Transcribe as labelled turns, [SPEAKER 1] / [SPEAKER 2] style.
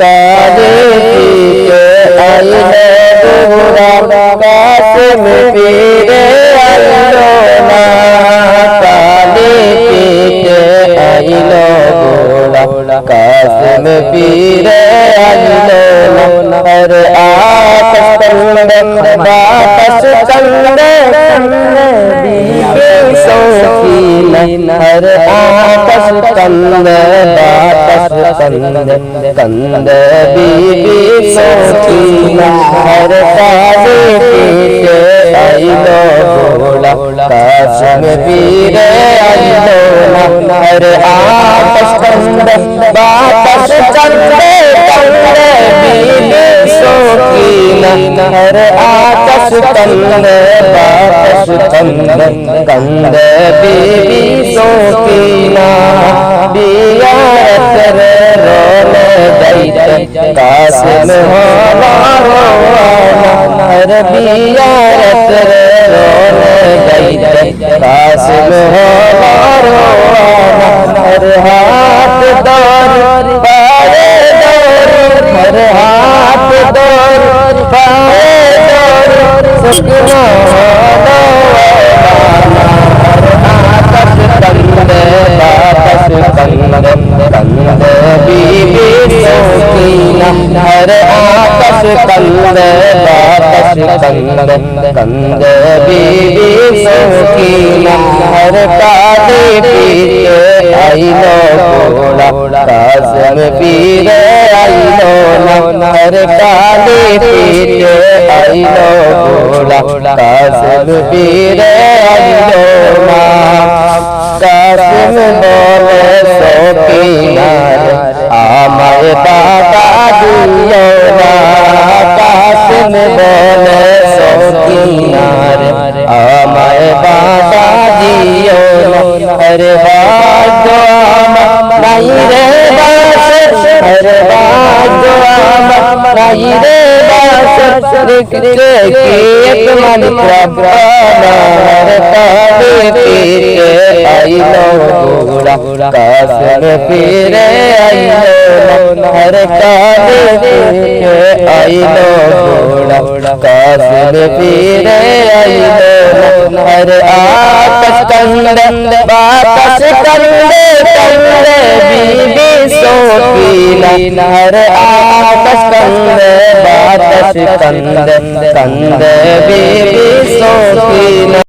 [SPEAKER 1] কালে পিতে আইলে দুরা কাসিম পীরে আইলো না কালে পিতে আইলো গোড়া কাসিম পীরে সৌখিনা হর আকাশ কন্দে বাতাস কন্দে কন্দে বিবি সৌখিনা হর কালে পিতে আইলো গোলা কাশম পীরে আইলো না হর আকাশ কন্দে বাতাস কন্দে কন্দে বিবি সৌখিনা হর सुकंद बात सुकंद कंद बीवी शोकीना दिया कर रोने दैत कासिम होना होना अरबिया कर रोने दैत कासिम होना होना সৌকিনা হর আকাশ কন্দে বাতাস কন্দে কন্দে বিবি সৌকিনা হর কালে পিতে আইলো গোড়া কাসম পীরে আইলো না হর কালে পিতে আইলো গোড়া কাসম পীরে আইলো না কাসিম বলে সকিনার আমায় বাবা দিও আমায় বাবা দিও আরে ভাগ্য আমার নাই রে বাস আরে ভাগ্য আমার নাই রে আইলো গোড়া আইলো হর আকাশ কন্দে বাতাস কন্দে কন্দে বিবি সোকিনা হর আকাশ কন্দে বাতাস কন্দে কন্দে বিবি সোকিনা